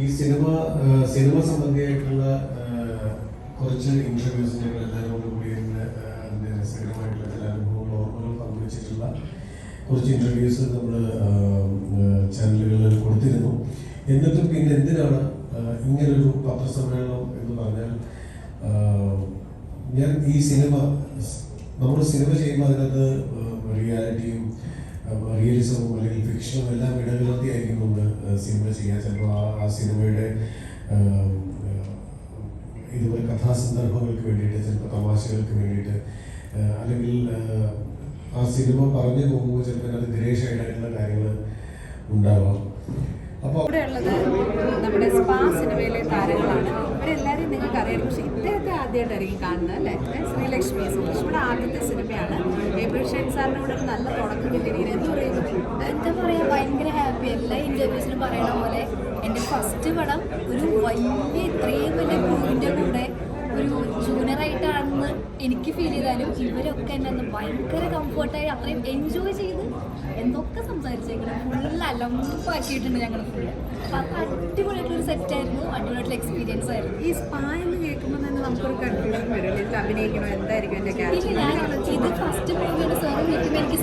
ഈ cinema cinema സംബന്ധിയായിട്ടുള്ള കുറച്ച് interviews ഞങ്ങൾ എല്ലാവരോടും കൂടി അതിന്റെ രസകരമായിട്ടുള്ള ചില അനുഭവങ്ങൾ ഓർമ്മകൾ പങ്കുവച്ചിട്ടുള്ള കുറച്ച് ഇന്റർവ്യൂസ് നമ്മൾ ചാനലുകളിൽ കൊടുത്തിരുന്നു. എന്നിട്ടും പിന്നെ എന്തിനാണ് ഇങ്ങനൊരു പത്രസമ്മേളനം എന്ന് പറഞ്ഞാൽ ഞാൻ ഈ സിനിമ നമ്മൾ സിനിമ ചെയ്യുമ്പോൾ അതിനകത്ത് റിയാലിറ്റിയും റിയലിസവും അല്ലെങ്കിൽ ഫിക്ഷനും എല്ലാം ഇടകലർത്തിയായിരിക്കും നമ്മൾ സിനിമ ചെയ്യാൻ. ചിലപ്പോൾ ആ ആ സിനിമയുടെ ഇതുപോലെ കഥാസന്ദർഭങ്ങൾക്ക് വേണ്ടിയിട്ട് ചിലപ്പോൾ തമാശകൾക്ക് വേണ്ടിയിട്ട് അല്ലെങ്കിൽ ആ, സിനിമ പറഞ്ഞു പോകുമ്പോൾ ചിലപ്പോൾ അതിനകത്ത് ഗ്രേഷായിട്ടുള്ള കാര്യങ്ങൾ ഉണ്ടാവാം. അപ്പോൾ ഇവിടെ ഉള്ളത് നമ്മുടെ സ്പാ സിനിമയിലെ താരങ്ങളാണ്. ഇവരെല്ലാവരും നിങ്ങൾക്ക് അറിയാം പക്ഷെ ഇദ്ദേഹത്തെ ആദ്യമായിട്ടായിരിക്കും കാണുന്നത് അല്ലേ? ശ്രീലക്ഷ്മി ശ്രീലക്ഷ്മിയുടെ ആദ്യത്തെ സിനിമയാണ്. ഏപ്രിൽ ഷെയ്ൻ സാറിനോട് ഒരു നല്ല തുടക്കം കിട്ടിയിരിക്കുന്നത് എന്ത് പറയുന്നു? എന്താ പറയാ ഭയങ്കര ഹാപ്പി എല്ലാ ഇന്റർവ്യൂസിലും പറയുന്ന പോലെ എന്റെ ഫസ്റ്റ് പടം ഒരു വലിയ ഇത്രയും വലിയ ക്രൂവിന്റെ കൂടെ ഒരു ജൂനിയറായിട്ടാണെന്ന് എനിക്ക് ഫീൽ ചെയ്താലും ഇവരൊക്കെ എന്നെ ഒന്ന് ഭയങ്കര കംഫർട്ടായി അത്രയും എൻജോയ് ചെയ്ത് ഫുൾ അലമ്പാക്കിയിട്ടുണ്ട് ഞങ്ങൾ ഫുള്ള് അപ്പം അത് അടിപൊളിയായിട്ടൊരു സെറ്റായിരുന്നു അടിപൊളിയായിട്ടുള്ള എക്സ്പീരിയൻസ് ആയിരുന്നു. ഈ സ്പാ എന്ന് കേൾക്കുമ്പോൾ തന്നെ നമുക്കൊരു കൺഫ്യൂഷൻ വരും. ഇതിൽ അഭിനയിക്കണോ? എന്തായിരിക്കും എന്റെ ക്യാരക്ടർ ഇത് ഫസ്റ്റ് എനിക്ക്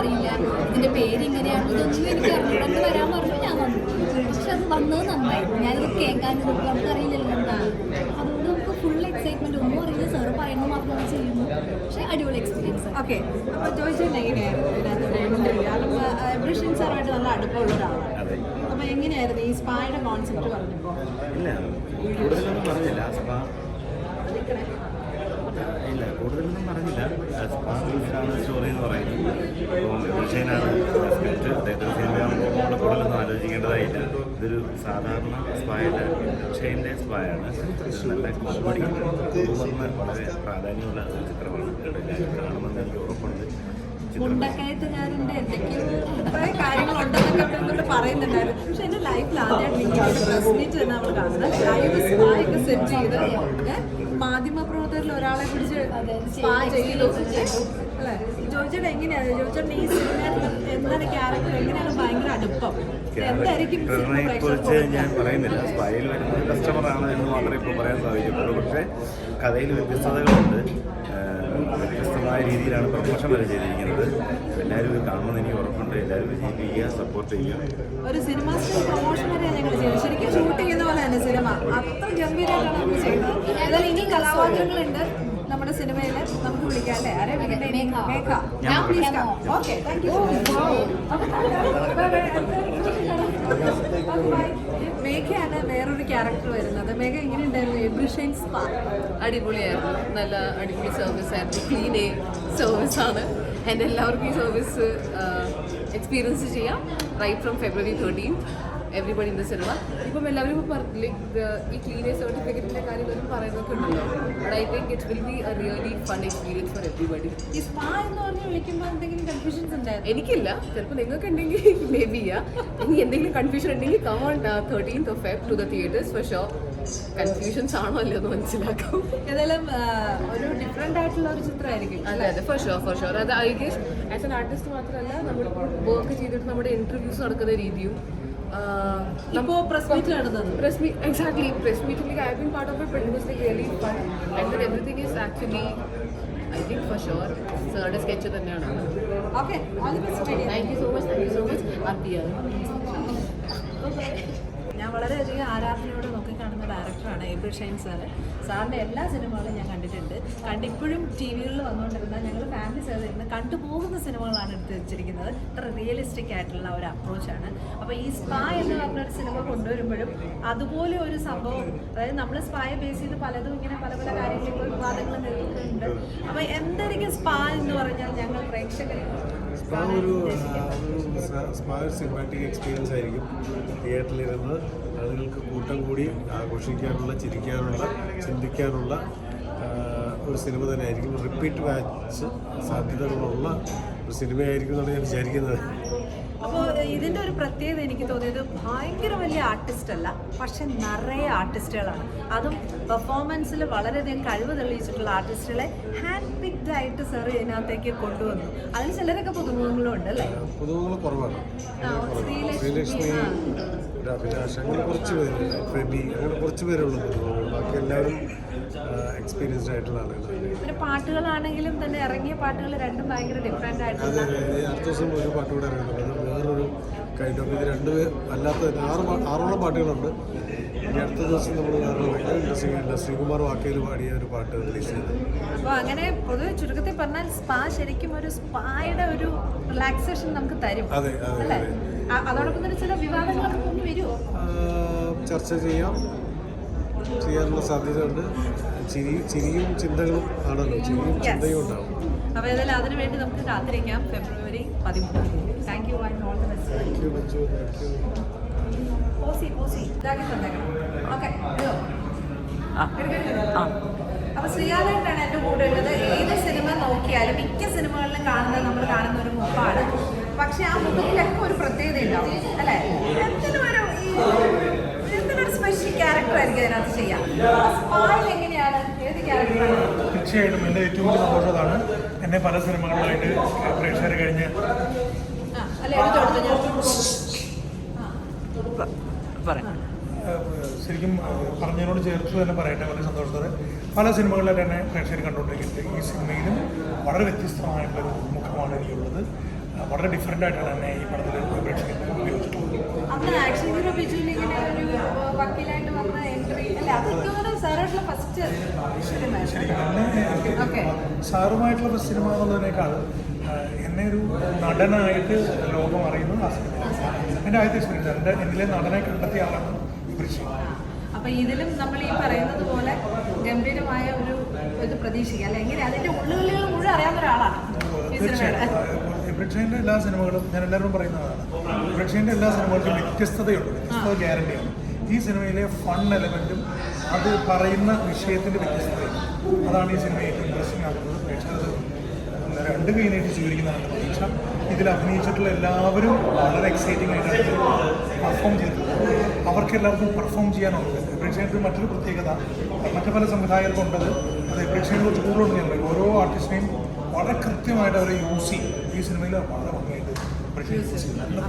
അറിയില്ല. ഇതിന്റെ പേര് ഇങ്ങനെയാണ് ഇതൊന്നും എനിക്ക് വരാൻ പറഞ്ഞു ഞാൻ വന്നു. പക്ഷെ അത് വന്നത് നന്നായി. ഞാനിത് കേൾക്കാൻ നമുക്ക് അറിയില്ലല്ലോ എന്താണ് അതുകൊണ്ട് നമുക്ക് ഫുൾ എക്സൈറ്റ്മെന്റ് ഒന്നും അറിയില്ല. സാറ് പറയുന്നത് പക്ഷെ അടിപൊളി എക്സ്പീരിയൻസ് ഓക്കെ അപ്പോൾ ചോദിച്ചാൽ എങ്ങനെയായിരുന്നു ഇതിനകത്ത് ഇന്റർവ്യൂ കാരണം ഏപ്രിൽ ഷെയ്ൻ സാറുമായിട്ട് നല്ല അടുപ്പമുള്ള ഒരാളാണ്. അപ്പോൾ എങ്ങനെയായിരുന്നു ഈ സ്പായുടെ കോൺസെപ്റ്റ് പറഞ്ഞപ്പോൾ ഇല്ല കൂടുതലൊന്നും പറഞ്ഞില്ല. സ്പാ ഇല്ല കൂടുതലൊന്നും പറഞ്ഞില്ല. സ്പാ ബേസ്ഡാണ് സ്റ്റോറി എന്ന് പറയുന്നത്. അപ്പം വിഷയനാണ് സ്ക്രിപ്റ്റ് അദ്ദേഹത്തിന് സിനിമയാകുമ്പോൾ നമ്മൾ കൂടുതലൊന്നും ആലോചിക്കേണ്ടതായില്ല. ഇതൊരു സാധാരണ സ്പായുടെ വിഷയന്റെ സ്പായാണ് നല്ല കോമഡി വളരെ പ്രാധാന്യമുള്ള ഒരു ചിത്രമാണ്. എല്ലാവരും കാണുമെന്ന് എനിക്ക് ഉറപ്പുണ്ട്. ചിത്രം മുണ്ടക്കയത്തുകാരന്റെ എന്തൊക്കെയോ കുറേ പറയുന്നുണ്ടായിരുന്നു. പക്ഷെ എന്റെ ലൈഫിൽ ആദ്യമായിട്ട് എനിക്ക് പ്രസ് മീറ്റ് തന്നെ നമ്മൾ കാണുന്നത് ലൈവ് സെറ്റ് ചെയ്ത് മാധ്യമ പ്രവർത്തകരിൽ ഒരാളെ പിടിച്ച് സ്പാ ചെയ്തു. അല്ലേ? എങ്ങനെയാണ് ജോയിച്ചേട്ടൻ ഈ സിനിമ എന്താണ് ക്യാരക്ടർ എങ്ങനെയാണ് ഭയങ്കര അടുപ്പം? എന്തായിരിക്കും കുറിച്ച് ഞാൻ പറയുന്നില്ല. സ്പൈയിൽ വരുന്നത് കസ്റ്റമറാണ് എന്ന് മാത്രമേ ഇപ്പോൾ പറയാൻ സാധിക്കത്തുള്ളൂ. പക്ഷേ കഥയിൽ വ്യത്യസ്തതകളുണ്ട്. വ്യത്യസ്തമായ രീതിയിലാണ് പ്രമോഷൻ വരെ ചെയ്തിരിക്കുന്നത്. എല്ലാവരും ഇത് കാണുമെന്ന് എനിക്ക് ഉറപ്പുണ്ട്. എല്ലാവരും വിജയിപ്പിക്കുക സപ്പോർട്ട് ചെയ്യുക. ഒരു സിനിമ പ്രൊമോഷൻ ഞങ്ങൾ ചെയ്യുന്നത് ശരിക്കും ഷൂട്ട് ചെയ്യുന്ന പോലെ തന്നെ സിനിമ അത്ര ഗംഭീരമായിട്ടാണ് ഇനി കലാവാദ്യങ്ങളുണ്ട് നമ്മുടെ സിനിമയിൽ നമുക്ക് വിളിക്കാം അല്ലേ? ആരെ. മേഘ. ഞാൻ പ്ലീസ് ഓക്കെ താങ്ക് യു മേഘയാണ് വേറൊരു ക്യാരക്ടർ വരുന്നത്. മേഘ എങ്ങനെയുണ്ടായിരുന്നു? എബ്രിഷൈൻ സ്പാ അടിപൊളിയായിരുന്നു. നല്ല അടിപൊളി സർവീസ് ആയിരുന്നു. ക്ലീൻ എ സർവീസ് ആണ്. ആൻഡ് എല്ലാവർക്കും ഈ സർവീസ് എക്സ്പീരിയൻസ് ചെയ്യാം. Right from February thirteen everybody in the cinema ഇപ്പം എല്ലാവരും ഇപ്പം പറഞ്ഞു ലൈക്ക് ഈ ക്ലീൻ എ സർട്ടിഫിക്കറ്റിന്റെ കാര്യങ്ങളും പറയുന്നൊക്കെ ഉണ്ടല്ലോ. But I think it will be a really fun experience for everybody ഈ സ്പാ എന്ന് പറഞ്ഞ് വിളിക്കുമ്പോൾ എന്തെങ്കിലും കൺഫ്യൂഷൻസ് ഉണ്ടായിരുന്നു? എനിക്കില്ല. ചിലപ്പോൾ നിങ്ങൾക്ക് ഉണ്ടെങ്കിൽ മേ ബി ആ ഇനി എന്തെങ്കിലും കൺഫ്യൂഷൻ ഉണ്ടെങ്കിൽ come thirteen thirteenth of Feb to the theaters for sure confusions ആണോ അല്ലോ എന്ന് മനസ്സിലാക്കാം. ഏതായാലും ഒരു ഡിഫറെന്റ് ആയിട്ടുള്ള ഒരു ചിത്രമായിരിക്കും അല്ല? അതെ ഫോർ ഷോ ഫോർ ഷോ അത് I guess as an artist മാത്രമല്ല നമ്മൾ വർക്ക് ചെയ്തിട്ട് നമ്മുടെ ഇന്റർവ്യൂസ് നടക്കുന്ന രീതിയും ഇപ്പോൾ പ്രസ് മീറ്റ് നടന്നത് press meet exactly press മീറ്റിലേക്ക് I been part of it but it was like really fun and then everything is actually I think for sure സാറുടെ sketch തന്നെയാണ്. Thank you so much thank you so much ആർത്തിയാണ് ഞാൻ വളരെയധികം ആരാധനയോടെ നോക്കിക്കാണുന്ന ഡയറക്ടറാണ് able Shine sir. സാറിന്റെ എല്ലാ സിനിമകളും ഞാൻ കണ്ടിട്ടുണ്ട്. കണ്ടിപ്പോഴും ടി വികളിൽ വന്നുകൊണ്ടിരുന്ന ഞങ്ങൾ ഫാമിലി സേർന്ന് കണ്ടുപോകുന്ന സിനിമകളാണ് എടുത്ത് വെച്ചിരിക്കുന്നത്. അത്ര റിയലിസ്റ്റിക് ആയിട്ടുള്ള ഒരു അപ്രോച്ചാണ് അപ്പോൾ ഈ സ്പാ എന്ന് പറഞ്ഞൊരു സിനിമ കൊണ്ടുവരുമ്പോഴും അതുപോലെ ഒരു സംഭവം അതായത് നമ്മൾ സ്പായെ ബേസ് ചെയ്ത് പലതും ഇങ്ങനെ പല പല കാര്യങ്ങളിപ്പോൾ വിവാദങ്ങൾ നിൽക്കുന്നുണ്ട് അപ്പോൾ എന്തായിരിക്കും സ്പാ എന്ന് പറഞ്ഞാൽ ഞങ്ങൾ ഒരു ഒരു ഒരു സിനിമാറ്റിക് എക്സ്പീരിയൻസ് ആയിരിക്കും തിയേറ്ററിലിരുന്ന് ആളുകൾക്ക് കൂട്ടം കൂടി ആഘോഷിക്കാനുള്ള ചിരിക്കാനുള്ള ചിന്തിക്കാനുള്ള ഒരു സിനിമ തന്നെ ആയിരിക്കും റിപ്പീറ്റ് വാച്ച് സാധ്യതകളുള്ള ഒരു സിനിമയായിരിക്കും എന്നാണ് ഞാൻ വിചാരിക്കുന്നത്. ഇതിന്റെ ഒരു പ്രത്യേകത എനിക്ക് തോന്നിയത് ഭയങ്കര വലിയ ആർട്ടിസ്റ്റ് അല്ല പക്ഷെ നിറയെ ആർട്ടിസ്റ്റുകളാണ് അതും പെർഫോമൻസിൽ വളരെയധികം കഴിവ് തെളിയിച്ചിട്ടുള്ള ആർട്ടിസ്റ്റുകളെ ഹാൻഡ് പിക്ഡ് ആയിട്ട് സാർ ഇതിനകത്തേക്ക് കൊണ്ടുവന്നു. അതിന് ചിലരൊക്കെ പുതുമുഖങ്ങളും ഉണ്ട് അല്ലേ? പുതുമുഖങ്ങൾ കുറവാണ്. ശ്രീലക്ഷ്മി, അഭിലാഷ് അങ്ങനെ കുറച്ച് പേര് ഫെബി അങ്ങനെ കുറച്ച് പേരുള്ളൂ ബാക്കി എല്ലാവരും എക്സ്പീരിയൻസ്ഡ് ആയിട്ടുള്ള ആളുകളാണ്. പിന്നെ പാട്ടുകളാണെങ്കിലും തന്നെ ഇറങ്ങിയ പാട്ടുകൾ രണ്ടും ഭയങ്കര ഡിഫറെന്റ് ആയിട്ടുള്ള അടുത്ത ദിവസം ഒരു പാട്ട് കൂടെ ഇറങ്ങുന്നുണ്ട്. വേറൊരു കൈൻഡ് ഓഫ് ഇത് രണ്ട് അല്ലാത്ത ആറ് ആറോളം പാട്ടുകളുണ്ട്. ഇനി അടുത്ത ദിവസം നമ്മൾ വേറെ ശ്രീ ശ്രീകുമാർ വാക്കയിൽ പാടിയ ഒരു പാട്ട് റിലീസ് ചെയ്തു. അപ്പോൾ അങ്ങനെ പൊതുവെ ചുരുക്കത്തിൽ പറഞ്ഞാൽ സ്പാ ശരിക്കും ഒരു സ്പായുടെ ഒരു റിലാക്സേഷൻ നമുക്ക് തരും അതെ അതെ അതോടൊപ്പം തന്നെ ചില വിവാദങ്ങളൊക്കെ വരുമോ ചർച്ച ചെയ്യാം. ചെയ്യാനുള്ള സാധ്യതയുണ്ട്. ചിരി ചിരിയും ചിന്തകളും ആണല്ലോ. ചിരിയും ചിന്തയും ഉണ്ടാവും. അപ്പോൾ ഏതായാലും അതിനു വേണ്ടി നമുക്ക് കാത്തിരിക്കാം ഫെബ്രുവരി പതിമൂന്നാം തീയതി. Thank you and all the best പോസി പോസി ഇതാക്കി തന്നേക്കണം. ഓക്കെ അപ്പൊ ശ്രീയാദേട്ടനാണ് എന്റെ കൂടെ ഉള്ളത്. ഏത് സിനിമ നോക്കിയാലും മിക്ക സിനിമകളിലും കാണുന്ന നമ്മൾ കാണുന്ന ഒരു മുഖമാണ് പക്ഷെ ആ മുഖത്തിലൊക്കെ ഒരു പ്രത്യേകത ഉണ്ടാവും അല്ലേ? എന്തിനും ഒരു ഈ എന്തിനൊരു സ്പെഷ്യൽ ക്യാരക്ടർ ആയിരിക്കും അതിനകത്ത് ചെയ്യാം? തീർച്ചയായിട്ടും എന്റെ ഏറ്റവും വലിയ സന്തോഷം അതാണ് എന്നെ പല സിനിമകളിലായിട്ട് പ്രേക്ഷകർ കഴിഞ്ഞ് ശരിക്കും പറഞ്ഞതിനോട് ചേർത്ത് തന്നെ പറയട്ടെ വളരെ സന്തോഷത്തോടെ. പല സിനിമകളിലായിട്ട് എന്നെ പ്രേക്ഷകർ കണ്ടുകൊണ്ടിരിക്കുന്നത് ഈ സിനിമയിലും വളരെ വ്യത്യസ്തമായിട്ടുള്ളൊരു മുഖമാണ് എനിക്കുള്ളത്. വളരെ ഡിഫറെന്റ് ആയിട്ടാണ് എന്നെ ഈ പടത്തിൽ ഉപയോഗിച്ചിട്ടുള്ളത്. സാറായിട്ടുള്ള ഫസ്റ്റ് സിനിമ സാറുമായിട്ടുള്ള എന്നുള്ളതിനേക്കാൾ എന്നെ ഒരു നടനായിട്ട് ലോകം അറിയുന്നത് ആ സിനിമ എന്റെ ആദ്യത്തെ എക്സ്പീരിയൻസ് എന്റെ എന്നിലെ നടനെ കണ്ടെത്തിയ ആളാണ് കൃഷി അപ്പൊ ഇതിലും നമ്മൾ ഈ പറയുന്നത് പോലെ ഗംഭീരമായ ഒരു ഇത് പ്രതീക്ഷിക്കുക അല്ലെ എങ്ങനെ? അതിന്റെ ഉള്ളുകളിൽ മുഴുവൻ അറിയാവുന്ന ഒരാളാണ് ഈ സിനിമയുടെ. എബ്രിക്ഷന്റെ എല്ലാ സിനിമകളും ഞാൻ എല്ലാവരും പറയുന്നതാണ്. എബ്രിക്ഷന്റെ എല്ലാ സിനിമകൾക്കും വ്യത്യസ്തതയുണ്ട് വ്യത്യസ്തത ഗ്യാരണ്ടിയാണ്. ഈ സിനിമയിലെ ഫൺ എലമെന്റും അത് പറയുന്ന വിഷയത്തിന്റെ വ്യത്യസ്തതയും അതാണ് ഈ സിനിമ ഏറ്റവും ഇൻട്രസ്റ്റിംഗ് ആകുന്നത് പ്രേക്ഷകർ രണ്ട് കൈ നീട്ടി സ്വീകരിക്കുന്നതാണ് പ്രതീക്ഷ. ഇതിൽ അഭിനയിച്ചിട്ടുള്ള എല്ലാവരും വളരെ എക്സൈറ്റിംഗ് ആയിട്ടാണ് പെർഫോം ചെയ്തിട്ടുണ്ട് അവർക്ക് എല്ലാവർക്കും പെർഫോം ചെയ്യാനുണ്ട്. എബ്രിക്ഷന്റെ മറ്റൊരു പ്രത്യേകത മറ്റു പല സംവിധായകർക്കുണ്ടത് അത് എബ്രിക്ഷനെ കുറിച്ച് കൂടുതലുണ്ട് ഞാൻ ഓരോ ആർട്ടിസ്റ്റിനെയും വളരെ കൃത്യമായിട്ട് അവരെ യൂസ് ചെയ്യും. ഈ സിനിമയിൽ വളരെ ഭംഗിയായിട്ട് പക്ഷേ നല്ല